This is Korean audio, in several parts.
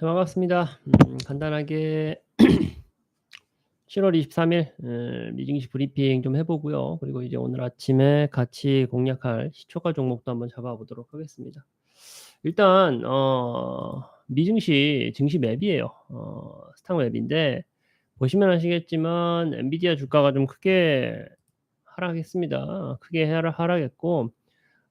자 반갑습니다. 음 간단하게 7월 23일 에, 미증시 브리핑 좀 해 보고요. 그리고 이제 오늘 아침에 같이 공략할 시초가 종목도 한번 잡아 보도록 하겠습니다. 일단 어 미증시 증시 맵이에요. 어 스탁 맵인데 보시면 아시겠지만 엔비디아 주가가 좀 크게 하락했습니다. 크게 하락 하락했고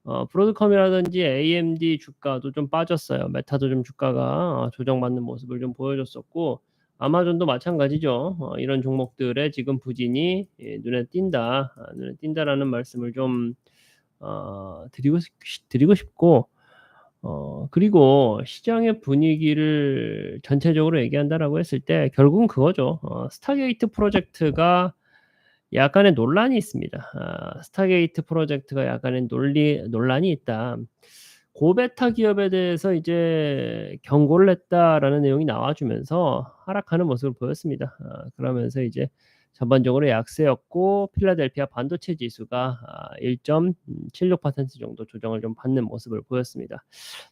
어 브로드컴이라든지 AMD 주가도 좀 빠졌어요. 메타도 좀 주가가 어 조정받는 모습을 좀 보여줬었고 아마존도 마찬가지죠. 어 이런 종목들의 지금 부진이 예 눈에 띈다. 아 눈에 띈다라는 말씀을 좀 어 드리고 싶 드리고 싶고 어 그리고 시장의 분위기를 전체적으로 얘기한다라고 했을 때 결국은 그거죠. 어 스타게이트 프로젝트가 약간의 논란이 있습니다. 아 스타게이트 프로젝트가 약간의 논리 논란이 있다. 고베타 기업에 대해서 이제 경고를 했다라는 내용이 나와 주면서 하락하는 모습을 보였습니다. 아 그러면서 이제 전반적으로 약세였고 필라델피아 반도체 지수가 아1.76% 정도 조정을 좀 받는 모습을 보였습니다.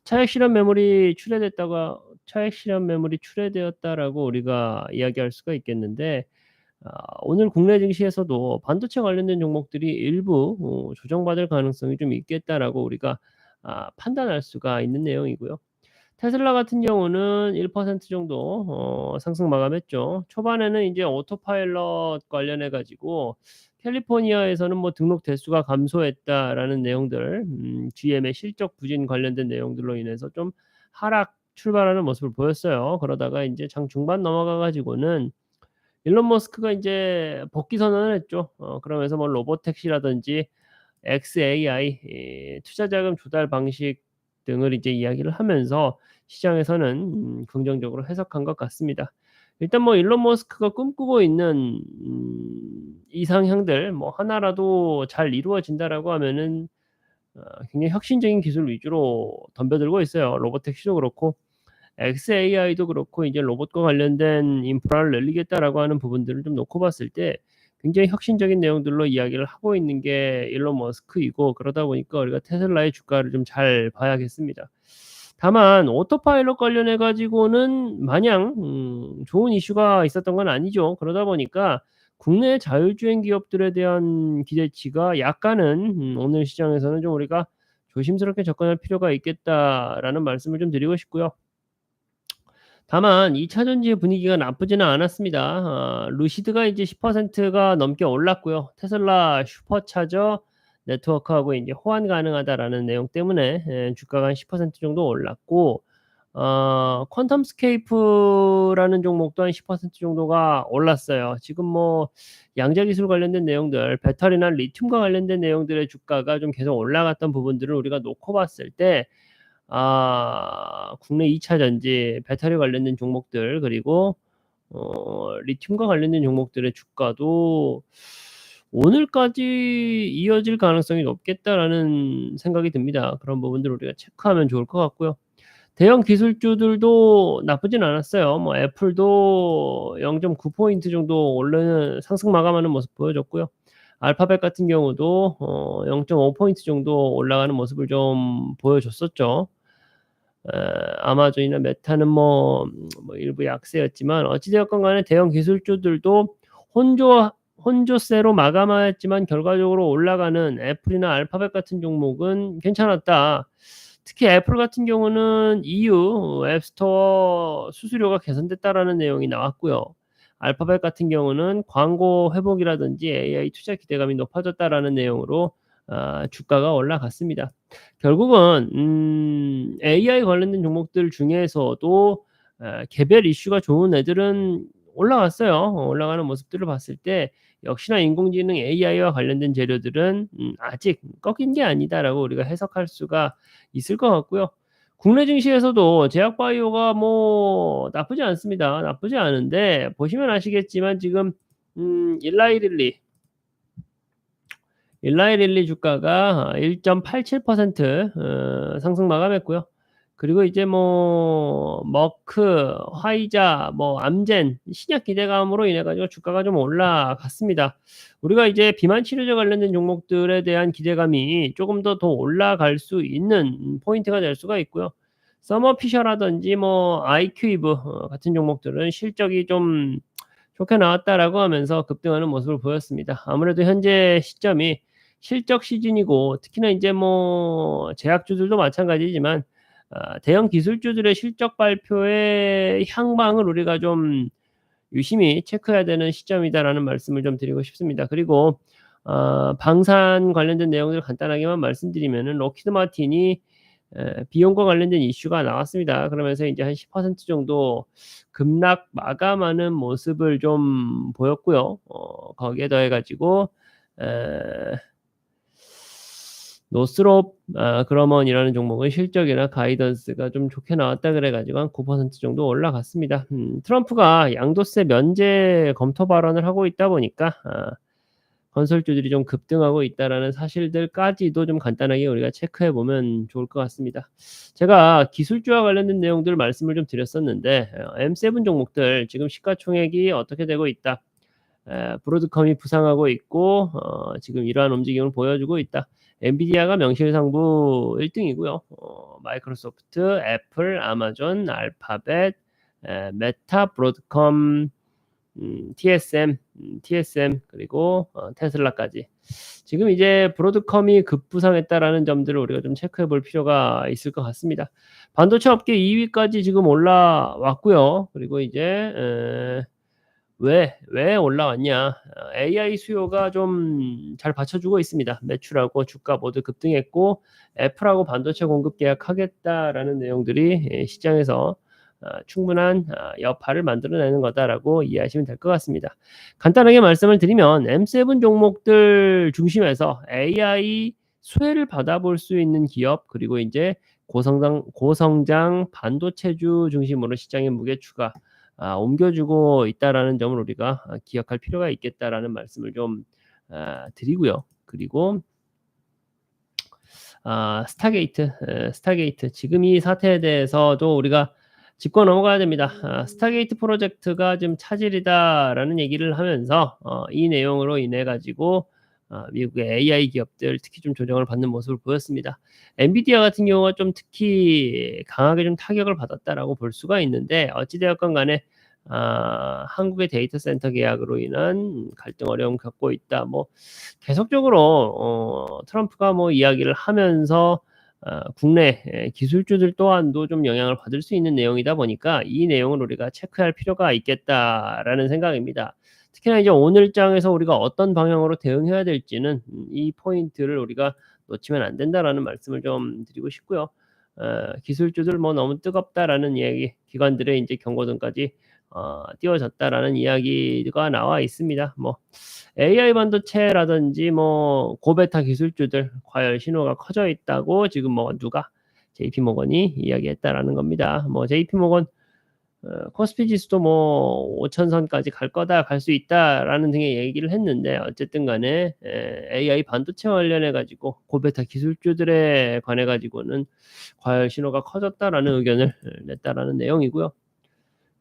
차액 실현 매물이 출회됐다가 차액 실현 매물이 출회되었다라고 우리가 이야기할 수가 있겠는데 아 오늘 국내 증시에서도 반도체 관련된 종목들이 일부 어 조정받을 가능성이 좀 있겠다라고 우리가 아 판단할 수가 있는 내용이고요. 테슬라 같은 경우는 1% 정도 어 상승 마감했죠. 초반에는 이제 오토파일럿 관련해 가지고 캘리포니아에서는 뭐 등록 대수가 감소했다라는 내용들, 음 GM의 실적 부진 관련된 내용들로 인해서 좀 하락 출발하는 모습을 보였어요. 그러다가 인제 장 중반 넘어가 가지고는 일론 머스크가 인제 복귀 선언을 했죠. 어 그러면서 뭐 로보택시라든지 xAI 이 투자 자금 조달 방식 등을 이제 이야기를 하면서 시장에서는 음 긍정적으로 해석한 것 같습니다. 일단 뭐 일론 머스크가 꿈꾸고 있는 음 이상향들 뭐 하나라도 잘 이루어진다라고 하면은 어 굉장히 혁신적인 기술 위주로 덤벼들고 있어요. 로보택시도 그렇고 xAI도 그렇고 이제 로봇과 관련된 인프라를 늘리겠다라고 하는 부분들을 좀 놓고 봤을 때 굉장히 혁신적인 내용들로 이야기를 하고 있는 게 일론 머스크이고 그러다 보니까 우리가 테슬라의 주가를 좀 잘 봐야겠습니다. 다만 오토파일럿 관련해 가지고는 마냥 음 좋은 이슈가 있었던 건 아니죠. 그러다 보니까 국내 자율주행 기업들에 대한 기대치가 약간은 음 오늘 시장에서는 좀 우리가 조심스럽게 접근할 필요가 있겠다라는 말씀을 좀 드리고 싶고요. 다만 2차 전지의 분위기가 나쁘지는 않았습니다. 아 루시드가 이제 10%가 넘게 올랐고요. 테슬라 슈퍼차저 네트워크하고 인제 호환 가능하다라는 내용 때문에 예 주가가 한 10% 정도 올랐고 어 퀀텀 스케이프라는 종목도 한 10% 정도가 올랐어요. 지금 뭐 양자 기술 관련된 내용들, 배터리나 리튬과 관련된 내용들의 주가가 좀 계속 올라갔던 부분들을 우리가 놓고 봤을 때 아 국내 2차 전지, 배터리 관련된 종목들 그리고 어 리튬과 관련된 종목들의 주가도 '오늘까지 이어질 가능성이 높겠다.'라는 생각이 듭니다. 그런 부분들을 우리가 체크하면 좋을 것 같고요. 대형 기술주들도 나쁘진 않았어요. 뭐 애플도 0.9 포인트 정도 오르는 상승 마감하는 모습 보여줬고요. 알파벳 같은 경우도 어 0.5 포인트 정도 올라가는 모습을 좀 보여줬었죠. 에 아마존이나 메타는 뭐 뭐 일부 약세였지만 어찌 되었건 간에 대형 기술주들도 혼조 혼조세로 마감하였지만 결과적으로 올라가는 애플이나 알파벳 같은 종목은 괜찮았다. 특히 애플 같은 경우는 EU 앱스토어 수수료가 개선됐다라는 내용이 나왔고요. 알파벳 같은 경우는 광고 회복이라든지 AI 투자 기대감이 높아졌다라는 내용으로 아 주가가 올라갔습니다. 결국은 음 AI 관련된 종목들 중에서도 아 개별 이슈가 좋은 애들은 올라갔어요. 어 올라가는 모습들을 봤을 때 역시나 인공지능 AI와 관련된 재료들은 음 '아직 꺾인 게 아니다.'라고 우리가 해석할 수가 있을 것 같고요. 국내 증시에서도 제약바이오가 뭐 나쁘지 않습니다. 나쁘지 않은데 보시면 아시겠지만 지금 음 일라이릴리 일라이릴리 주가가 1.87%어 상승 마감했고요. 그리고 이제 뭐 머크, 화이자, 뭐 암젠 신약 기대감으로 인해 가지고 주가가 좀 올라갔습니다. 우리가 이제 비만 치료제 관련된 종목들에 대한 기대감이 조금 더 더 올라갈 수 있는 포인트가 될 수가 있고요. 서머피셔라든지 뭐 아이큐이브 어, 같은 종목들은 실적이 좀 좋게 나왔다라고 하면서 급등하는 모습을 보였습니다. 아무래도 현재 시점이 실적 시즌이고 특히나 이제 뭐 제약주들도 마찬가지지만 아, 대형 기술주들의 실적 발표의 향방을 우리가 좀 유심히 체크해야 되는 시점이다라는 말씀을 좀 드리고 싶습니다. 그리고 어, 방산 관련된 내용들 간단하게만 말씀드리면은 록히드 마틴이 에, 비용과 관련된 이슈가 나왔습니다. 그러면서 이제 한 10% 정도 급락 마감하는 모습을 좀 보였고요. 어, 거기에 더해가지고 에, 노스롭 아, 그러먼이라는 종목은 실적이나 가이던스가 좀 좋게 나왔다 그래가지고 한 9% 정도 올라갔습니다. 음, 트럼프가 양도세 면제 검토 발언을 하고 있다 보니까 아, 건설주들이 좀 급등하고 있다라는 사실들까지도 좀 간단하게 우리가 체크해 보면 좋을 것 같습니다. 제가 기술주와 관련된 내용들 말씀을 좀 드렸었는데 M7 종목들 지금 시가총액이 어떻게 되고 있다. 에, 브로드컴이 부상하고 있고 어, 지금 이러한 움직임을 보여주고 있다. 엔비디아가 명실상부 1등이고요. 어, 마이크로소프트, 애플, 아마존, 알파벳, 에, 메타, 브로드컴, 음, TSM, 음, TSM 그리고 어, 테슬라까지 지금 이제 브로드컴이 급부상했다라는 점들을 우리가 좀 체크해 볼 필요가 있을 것 같습니다. 반도체 업계 2위까지 지금 올라왔고요. 그리고 이제 에, 왜, 왜 올라왔냐? AI 수요가 좀 잘 받쳐주고 있습니다. 매출하고 주가 모두 급등했고, 애플하고 반도체 공급 계약하겠다라는 내용들이 예, 시장에서 어, 충분한 어, 여파를 만들어내는 거다라고 이해하시면 될 것 같습니다. 간단하게 말씀을 드리면 M7 종목들 중심에서 AI 수혜를 받아볼 수 있는 기업 그리고 이제 고성장 고성장 반도체주 중심으로 시장의 무게 추가 아, 옮겨주고 있다라는 점을 우리가 아, 기억할 필요가 있겠다라는 말씀을 좀 아, 드리고요. 그리고 아, 스타게이트, 에, 스타게이트 지금 이 사태에 대해서도 우리가 짚고 넘어가야 됩니다. 아, 스타게이트 프로젝트가 지금 차질이다라는 얘기를 하면서 어, 이 내용으로 인해 가지고 어, 미국의 AI 기업들 특히 좀 조정을 받는 모습을 보였습니다. 엔비디아 같은 경우가 좀 특히 강하게 좀 타격을 받았다라고 볼 수가 있는데 어찌되었건 간에 아, 한국의 데이터 센터 계약으로 인한 갈등 어려움 겪고 있다. 뭐 계속적으로 어, 트럼프가 뭐 이야기를 하면서 어, 국내 기술주들 또한도 좀 영향을 받을 수 있는 내용이다 보니까 이 내용을 우리가 체크할 필요가 있겠다라는 생각입니다. 특히나 이제 오늘 장에서 우리가 어떤 방향으로 대응해야 될지는 이 포인트를 우리가 놓치면 안 된다라는 말씀을 좀 드리고 싶고요. 어, 기술주들 뭐 너무 뜨겁다라는 이야기, 기관들의 이제 경고등까지 어, 띄워졌다라는 이야기가 나와 있습니다. 뭐 AI 반도체라든지 뭐 고베타 기술주들 과열 신호가 커져 있다고 지금 뭐 누가 JP 모건이 이야기했다라는 겁니다. 뭐 JP 모건 어, 코스피 지수도 뭐 5천선까지 갈 거다, 갈 수 있다라는 등의 얘기를 했는데 어쨌든 간에 에, AI 반도체 관련해 가지고 고베타 기술주들에 관해 가지고는 과열 신호가 커졌다라는 의견을 냈다라는 내용이고요.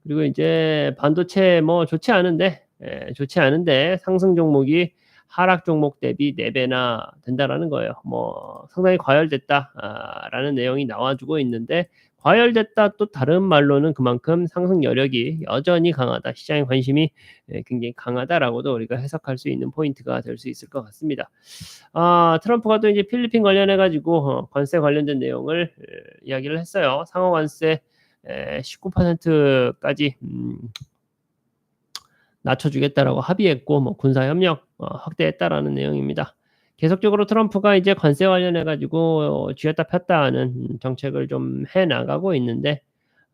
그리고 이제 반도체 뭐 좋지 않은데 에, 좋지 않은데 상승 종목이 하락 종목 대비 4배나 된다라는 거예요. 뭐 상당히 과열됐다라는 내용이 나와주고 있는데 과열됐다 또 다른 말로는 그만큼 상승 여력이 여전히 강하다. 시장의 관심이 예, 굉장히 강하다라고도 우리가 해석할 수 있는 포인트가 될 수 있을 것 같습니다. 아, 트럼프가 또 이제 필리핀 관련해 가지고 어, 관세 관련된 내용을 에, 이야기를 했어요. 상호 관세 19%까지 음, 낮춰주겠다라고 합의했고 뭐 군사 협력 어, 확대했다라는 내용입니다. 계속적으로 트럼프가 이제 관세 관련해 가지고 쥐었다 폈다 하는 정책을 좀 해 나가고 있는데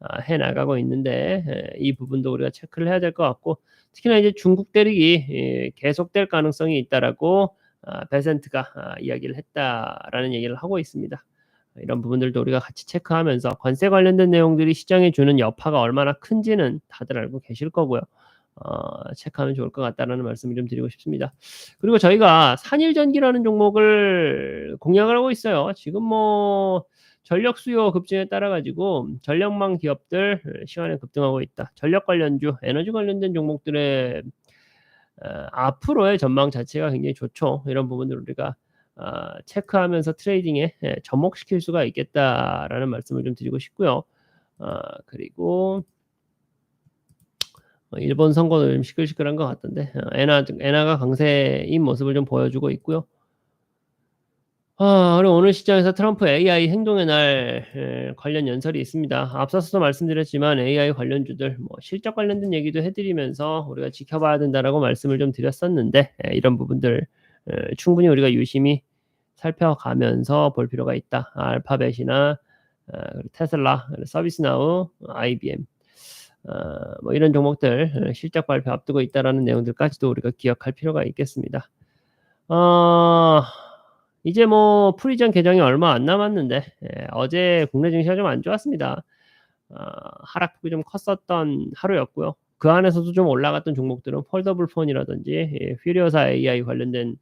아, 해 나가고 있는데 이 부분도 우리가 체크를 해야 될 것 같고 특히나 이제 중국 대륙이 계속될 가능성이 있다라고 아, 베센트가 아, 이야기를 했다라는 얘기를 하고 있습니다. 이런 부분들도 우리가 같이 체크하면서 관세 관련된 내용들이 시장에 주는 여파가 얼마나 큰지는 다들 알고 계실 거고요. 어, 체크하면 좋을 것 같다라는 말씀을 좀 드리고 싶습니다. 그리고 저희가 산일전기라는 종목을 공략을 하고 있어요. 지금 뭐 전력 수요 급증에 따라 가지고 전력망 기업들 시간에 급등하고 있다. 전력 관련주, 에너지 관련된 종목들의 어, 앞으로의 전망 자체가 굉장히 좋죠. 이런 부분들 우리가 아 체크하면서 트레이딩에 예 접목시킬 수가 있겠다라는 말씀을 좀 드리고 싶고요. 아 그리고 어 일본 선거도 좀 시끌시끌한 것 같던데 어 엔화 엔화가 강세인 모습을 좀 보여주고 있고요. 아 그리고 오늘 시장에서 트럼프 AI 행동의 날예 관련 연설이 있습니다. 앞서서도 말씀드렸지만 AI 관련주들 뭐 실적 관련된 얘기도 해 드리면서 우리가 지켜봐야 된다라고 말씀을 좀 드렸었는데 예 이런 부분들 예 충분히 우리가 유심히 살펴가면서 볼 필요가 있다. 알파벳이나 어 테슬라, 서비스나우, IBM 어 뭐 이런 종목들 어 실적 발표 앞두고 있다라는 내용들까지도 우리가 기억할 필요가 있겠습니다. 어 이제 뭐 풀이전 개정이 얼마 안 남았는데 예 어제 국내 증시가 좀 안 좋았습니다. 어 하락폭이 좀 컸었던 하루였고요. 그 안에서도 좀 올라갔던 종목들은 폴더블 폰이라든지 예 퓨리오사 AI 관련된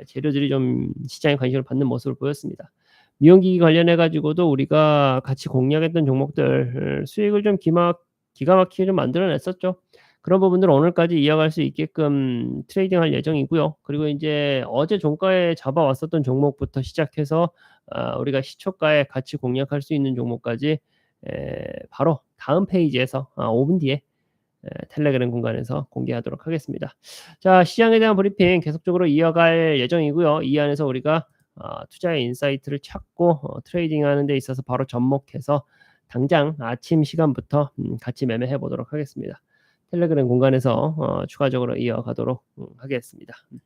예 재료들이 좀 시장의 관심을 받는 모습을 보였습니다. 미용기기 관련해 가지고도 우리가 같이 공략했던 종목들 수익을 좀 기막 기가 막히게 좀 만들어 냈었죠. 그런 부분들을 오늘까지 이어갈 수 있게끔 트레이딩할 예정이고요. 그리고 인제 어제 종가에 잡아왔었던 종목부터 시작해서 아 우리가 시초가에 같이 공략할 수 있는 종목까지 예 바로 다음 페이지에서 아5분 뒤에 예 텔레그램 공간에서 공개하도록 하겠습니다. 자 시장에 대한 브리핑 계속적으로 이어갈 예정이고요. 이 안에서 우리가 어 투자의 인사이트를 찾고 어 트레이딩하는 데 있어서 바로 접목해서 당장 아침 시간부터 음 같이 매매해 보도록 하겠습니다. 텔레그램 공간에서 어 추가적으로 이어가도록 음 하겠습니다. 음.